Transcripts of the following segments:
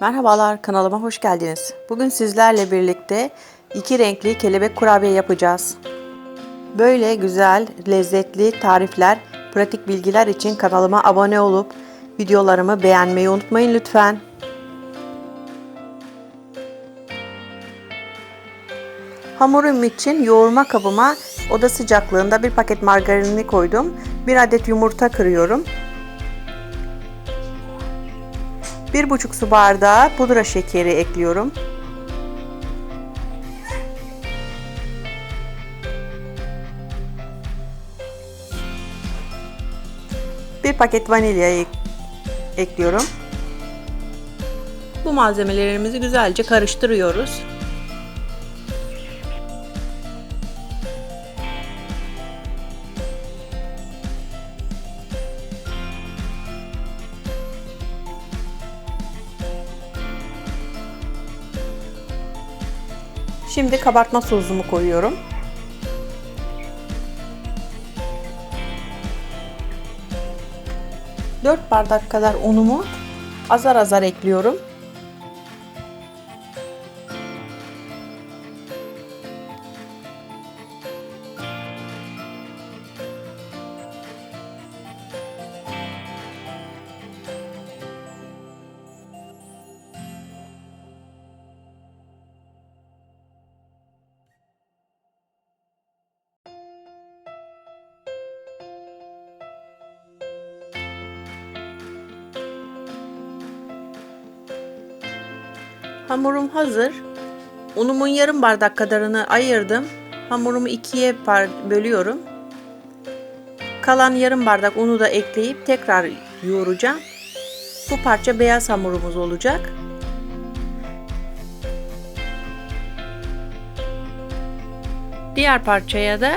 Merhabalar kanalıma hoş geldiniz. Bugün sizlerle birlikte iki renkli kelebek kurabiye yapacağız. Böyle güzel, lezzetli tarifler, pratik bilgiler için kanalıma abone olup videolarımı beğenmeyi unutmayın lütfen. Hamurum için yoğurma kabıma oda sıcaklığında bir paket margarinini koydum. Bir adet yumurta kırıyorum. 1,5 su bardağı pudra şekeri ekliyorum. Bir paket vanilya ek- ekliyorum. Bu malzemelerimizi güzelce karıştırıyoruz. Şimdi kabartma sosumu koyuyorum. Dört bardak kadar unumu azar azar ekliyorum. Hamurum hazır. Unumun yarım bardak kadarını ayırdım. Hamurumu ikiye bölüyorum. Kalan yarım bardak unu da ekleyip tekrar yoğuracağım. Bu parça beyaz hamurumuz olacak. Diğer parçaya da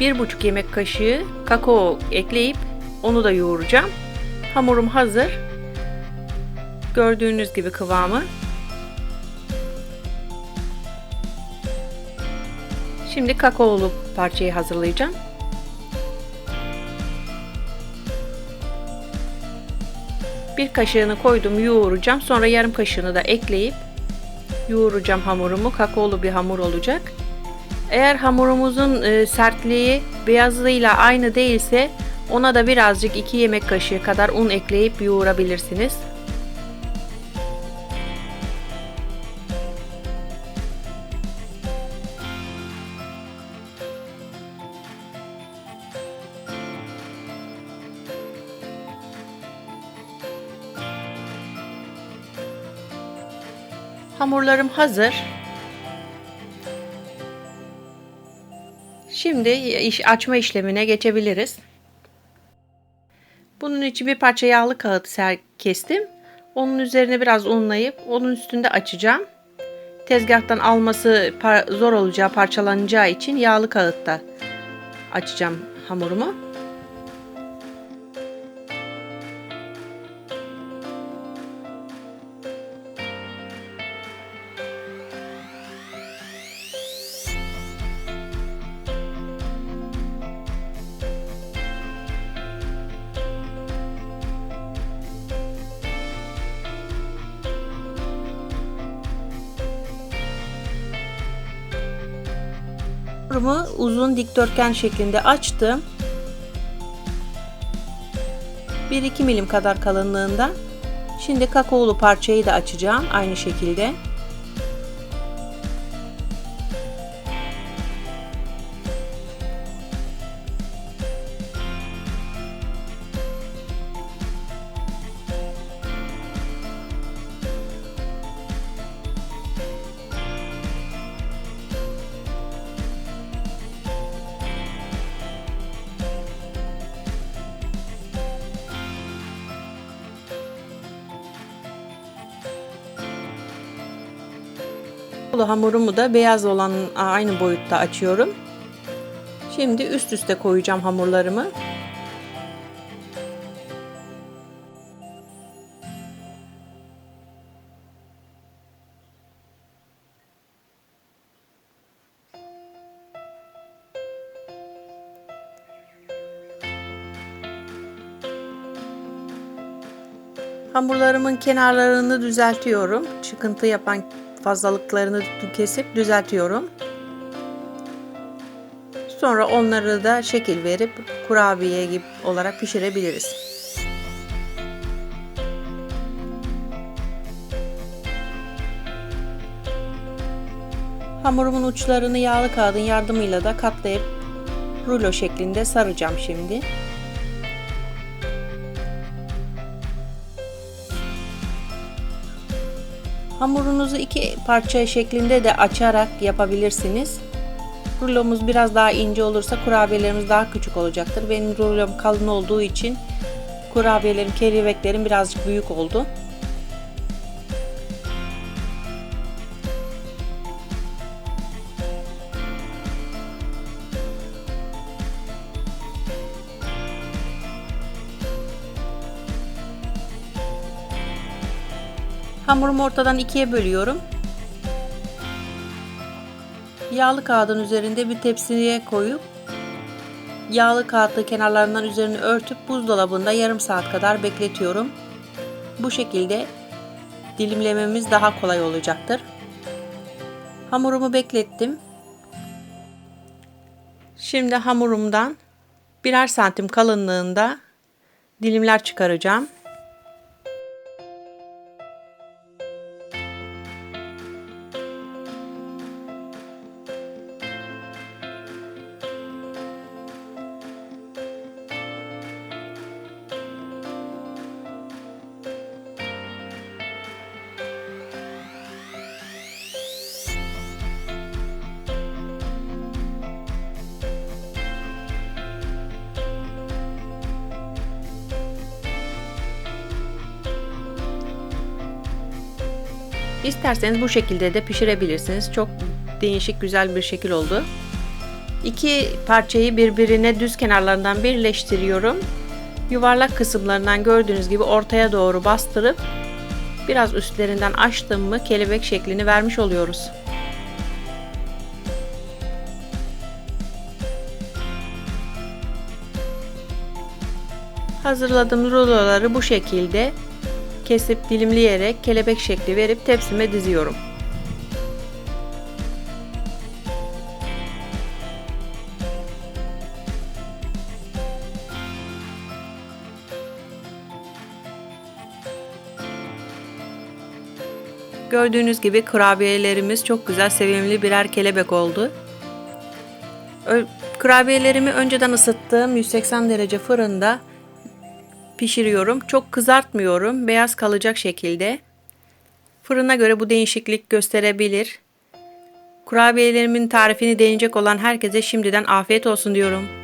1,5 yemek kaşığı kakao ekleyip onu da yoğuracağım. Hamurum hazır. Gördüğünüz gibi kıvamı. Şimdi kakaolu parçayı hazırlayacağım. Bir kaşığını koydum yoğuracağım. Sonra yarım kaşığını da ekleyip yoğuracağım hamurumu. Kakaolu bir hamur olacak. Eğer hamurumuzun e, sertliği beyazlığıyla aynı değilse ona da birazcık 2 yemek kaşığı kadar un ekleyip yoğurabilirsiniz. Hamurlarım hazır. Şimdi iş açma işlemine geçebiliriz. Bunun için bir parça yağlı kağıt ser kestim. Onun üzerine biraz unlayıp onun üstünde açacağım. Tezgahtan alması zor olacağı, parçalanacağı için yağlı kağıtta açacağım hamurumu. Hamurumu uzun dikdörtgen şeklinde açtım. 1-2 milim kadar kalınlığında. Şimdi kakaolu parçayı da açacağım aynı şekilde. Hamurumu da beyaz olan aynı boyutta açıyorum. Şimdi üst üste koyacağım hamurlarımı. Hamurlarımın kenarlarını düzeltiyorum. Çıkıntı yapan fazlalıklarını kesip düzeltiyorum. Sonra onları da şekil verip kurabiye gibi olarak pişirebiliriz. Hamurumun uçlarını yağlı kağıdın yardımıyla da katlayıp rulo şeklinde saracağım şimdi. Hamurunuzu iki parça şeklinde de açarak yapabilirsiniz. Rulomuz biraz daha ince olursa kurabiyelerimiz daha küçük olacaktır. Benim rulom kalın olduğu için kurabiyelerim, kelebeklerim birazcık büyük oldu. Hamurumu ortadan ikiye bölüyorum. Yağlı kağıdın üzerinde bir tepsiye koyup yağlı kağıtlı kenarlarından üzerini örtüp buzdolabında yarım saat kadar bekletiyorum. Bu şekilde dilimlememiz daha kolay olacaktır. Hamurumu beklettim. Şimdi hamurumdan birer santim kalınlığında dilimler çıkaracağım. İsterseniz bu şekilde de pişirebilirsiniz. Çok değişik güzel bir şekil oldu. İki parçayı birbirine düz kenarlarından birleştiriyorum. Yuvarlak kısımlarından gördüğünüz gibi ortaya doğru bastırıp biraz üstlerinden açtım mı kelebek şeklini vermiş oluyoruz. Hazırladığım ruloları bu şekilde kesip dilimleyerek kelebek şekli verip tepsime diziyorum. Gördüğünüz gibi kurabiyelerimiz çok güzel sevimli birer kelebek oldu. Kurabiyelerimi önceden ısıttığım 180 derece fırında pişiriyorum. Çok kızartmıyorum. Beyaz kalacak şekilde. Fırına göre bu değişiklik gösterebilir. Kurabiyelerimin tarifini deneyecek olan herkese şimdiden afiyet olsun diyorum.